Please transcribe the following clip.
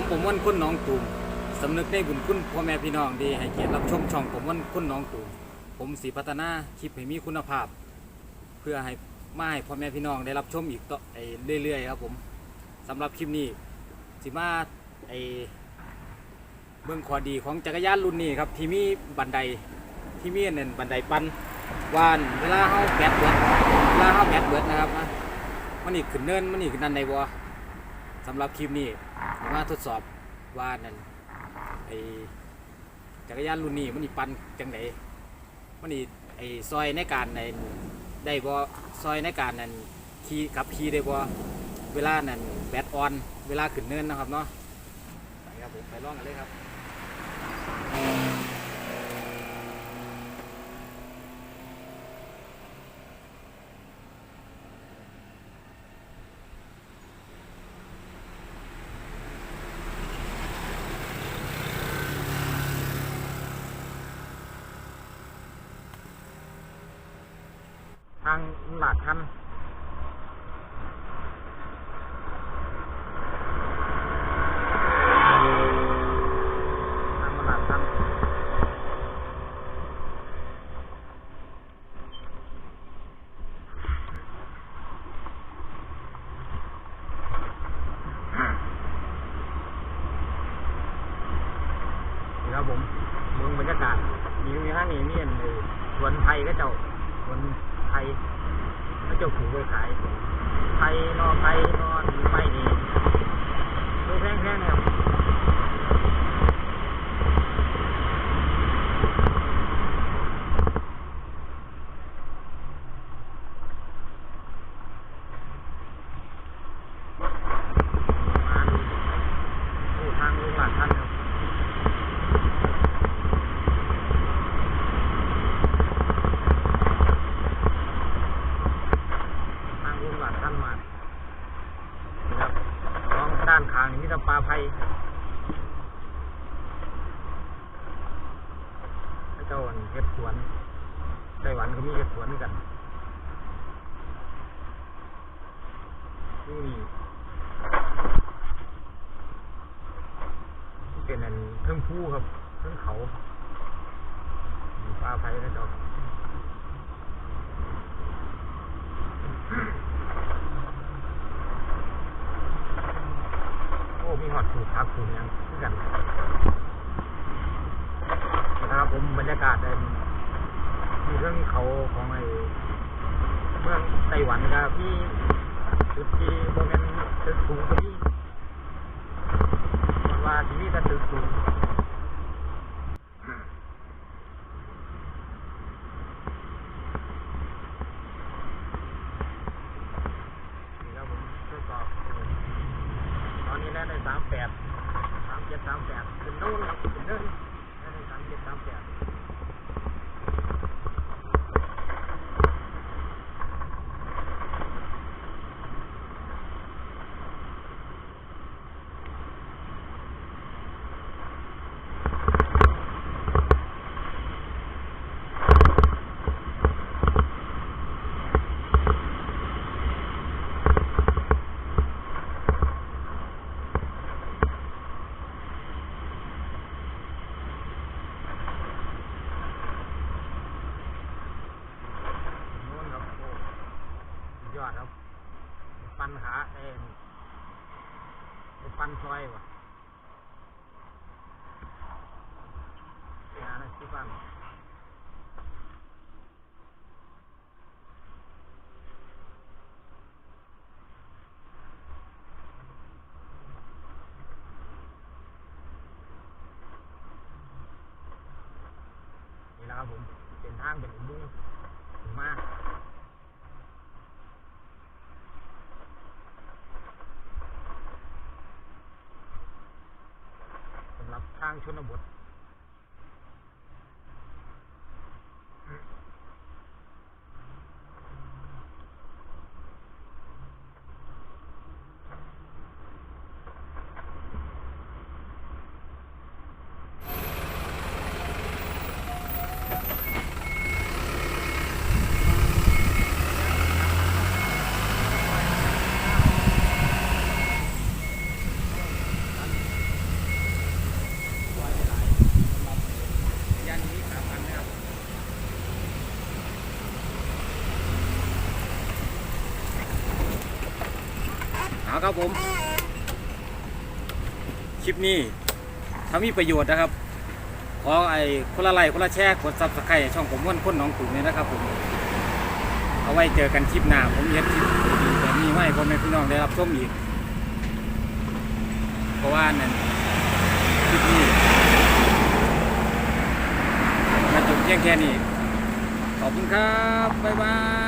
มผมวันคุณน้องตูมสำนึกในบุญคุณพ่อแม่พี่น้องที่ให้เกียรติรับชมช่องผมวันคุณน้องตูมผมสีพัฒนาคลิปให้มีคุณภาพ เพื่อให้มาให้พ่อแม่พี่น้องได้รับชมอีกต่อไอ้เรื่อยๆครับผมสำหรับคลิปนี้สิมาไอเบื้องขอดีของจักรยานรุ่นนี้ครับที่มีบันไดที่มีเนั่นบันไดปันวานเวลาเฮาแบตเบิดเวลาเฮาแบตเบิดนะครับมันนี่ขึ้นเนินมันนี่ขึ้นนั่นในบ่สำหรับคลิปนี้ มาทดสอบว่านั่นไอจักรยานรุ่นนี้มันนี่ปันจังไดมันนี่ไอซอยในการในได้บ่ซอยในการนั่นขี่ขับขี่ได้บ่เวลานั่นแบตออน เวลาขึ้นเนินนะครับเนาะไปครับผมไปลองกันเลยครับางหลักทันทางหลักทันครับผมเมืองบรรยากาศมีมีข้างนี้มีอันเอ่อสวนไทยก็เจ้าสวน เจ้าผูกไว้ขายไทยนอไทยนอนไม่ดีดูแพงๆเนี่ยครับมาโอ้ทางลูกหลานท่านครับ มาท่านมานี่ครับท้องด้านข้างนี่มีแต่ปลาไผ่พเจ้าอันเฮ็ดสวนไต้หวันก็มีเฮ็ดสวนเหมือนกันนี่นี่เป็นอันเครื่องผู้ครับเครื่องเขาปลาไผ่นะเจ้า โอ้ มีหอดถูกครับถูกยังคือกันนะครับผมบรรยากาศเป็นมีเรื่องเขาของไอ้เมืองไต้หวันครับพี่จุดที่โมเมนต์ตึกสูงที่ว่าที่นี่ถ้าตึกสูงนี่ครับผมทดสอบ ตอนนี้ได้ในสามแปดสามเจ็ดสามแปดขึ้นนู่นครับขึ้นเนินได้ในสามเจ็ดสามแปดนู่นครับโอ้สุด ยอดครับปันขาเอ็นปันซอยวะงานนะที่ปันนี่แหละครับผมเป็นทางเป็นอุโมงค์ถึงมาก สำหรับทางชนบท เอาครับผม คลิปนี้ถ้ามีประโยชน์นะครับ ขอไอ้คนละไลค์คนละแชร์กดซับสไครต์ช่องผมม่นคนน้องตุ่มเนี่ยนะครับผม เอาไว้เจอกันคลิปหน้า ผมเย็ดคลิปดีแบบนี้ไว้พ่อแม่พี่น้องได้รับชมอีก เพราะว่านั่นคลิปนี้มาจบเพียงแค่นี้ ขอบคุณครับ บ๊ายบาย